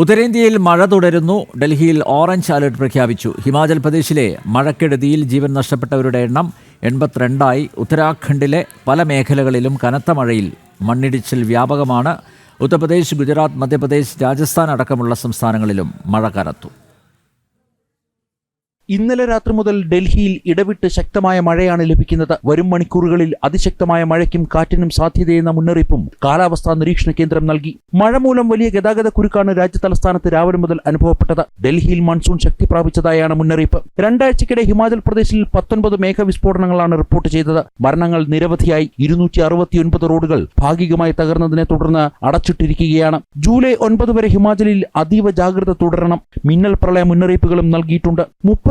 ഉത്തരേന്ത്യയിൽ മഴ തുടരുന്നു. ഡൽഹിയിൽ ഓറഞ്ച് അലർട്ട് പ്രഖ്യാപിച്ചു. ഹിമാചൽ പ്രദേശിലെ മഴക്കെടുതിയിൽ ജീവൻ നഷ്ടപ്പെട്ടവരുടെ എണ്ണം എൺപത്തിരണ്ടായി. ഉത്തരാഖണ്ഡിലെ പല മേഖലകളിലും കനത്ത മഴയിൽ മണ്ണിടിച്ചിൽ വ്യാപകമാണ്. ഉത്തർപ്രദേശ് ഗുജറാത്ത് മധ്യപ്രദേശ് രാജസ്ഥാൻ അടക്കമുള്ള സംസ്ഥാനങ്ങളിലും മഴ കനത്തു. ഇന്നലെ രാത്രി മുതൽ ഡൽഹിയിൽ ഇടവിട്ട് ശക്തമായ മഴയാണ് ലഭിക്കുന്നത്. വരും മണിക്കൂറുകളിൽ അതിശക്തമായ മഴയ്ക്കും കാറ്റിനും സാധ്യതയെന്ന മുന്നറിയിപ്പും കാലാവസ്ഥാ നിരീക്ഷണ കേന്ദ്രം നൽകി. മഴ മൂലം വലിയ ഗതാഗത കുരുക്കാണ് രാജ്യ തലസ്ഥാനത്ത് രാവിലെ മുതൽ അനുഭവപ്പെട്ടത്. ഡൽഹിയിൽ മൺസൂൺ ശക്തി പ്രാപിച്ചതായാണ് മുന്നറിയിപ്പ്. രണ്ടാഴ്ചക്കിടെ ഹിമാചൽ പ്രദേശിൽ പത്തൊൻപത് മേഘവിസ്ഫോടനങ്ങളാണ് റിപ്പോർട്ട് ചെയ്തത്. മരണങ്ങൾ നിരവധിയായി ഇരുന്നൂറ്റി അറുപത്തിയൊൻപത് റോഡുകൾ ഭാഗികമായി തകർന്നതിനെ തുടർന്ന് അടച്ചിട്ടിരിക്കുകയാണ്. ജൂലൈ ഒൻപത് വരെ ഹിമാചലിൽ അതീവ ജാഗ്രത തുടരണം. മിന്നൽ പ്രളയ മുന്നറിയിപ്പുകളും നൽകിയിട്ടുണ്ട്.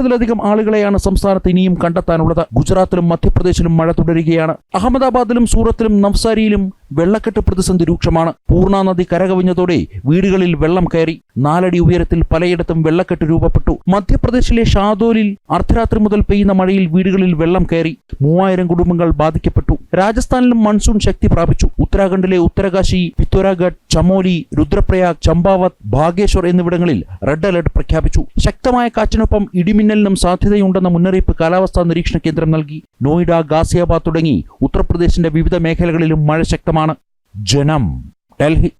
മുപ്പതിലധികം ആളുകളെയാണ് സംസ്ഥാനത്ത് ഇനിയും കണ്ടെത്താനുള്ളത്. ഗുജറാത്തിലും മധ്യപ്രദേശിലും മഴ തുടരുകയാണ്. അഹമ്മദാബാദിലും സൂറത്തിലും നവ്സാരിയിലും വെള്ളക്കെട്ട് പ്രതിസന്ധി രൂക്ഷമാണ്. പൂർണ നദി കരകവിഞ്ഞതോടെ വീടുകളിൽ വെള്ളം കയറി. നാലടി ഉയരത്തിൽ പലയിടത്തും വെള്ളക്കെട്ട് രൂപപ്പെട്ടു. മധ്യപ്രദേശിലെ ഷാദോലിൽ അർദ്ധരാത്രി മുതൽ പെയ്യുന്ന മഴയിൽ വീടുകളിൽ വെള്ളം കയറി. മൂവായിരം കുടുംബങ്ങൾ ബാധിക്കപ്പെട്ടു. രാജസ്ഥാനിലും മൺസൂൺ ശക്തി പ്രാപിച്ചു. ഉത്തരാഖണ്ഡിലെ ഉത്തരകാശി പിത്തോരാഗഡ് ചമോലി രുദ്രപ്രയാഗ് ചമ്പാവത് ഭാഗേശ്വർ എന്നിവിടങ്ങളിൽ റെഡ് അലർട്ട് പ്രഖ്യാപിച്ചു. ശക്തമായ കാറ്റിനൊപ്പം ഇടിമിന്നലിനും സാധ്യതയുണ്ടെന്ന മുന്നറിയിപ്പ് കാലാവസ്ഥാ നിരീക്ഷണ കേന്ദ്രം നൽകി. നോയിഡ ഗാസിയാബാദ് തുടങ്ങി ഉത്തർപ്രദേശിന്റെ വിവിധ മേഖലകളിലും മഴ ശക്തമാണ് जनम डेल्ही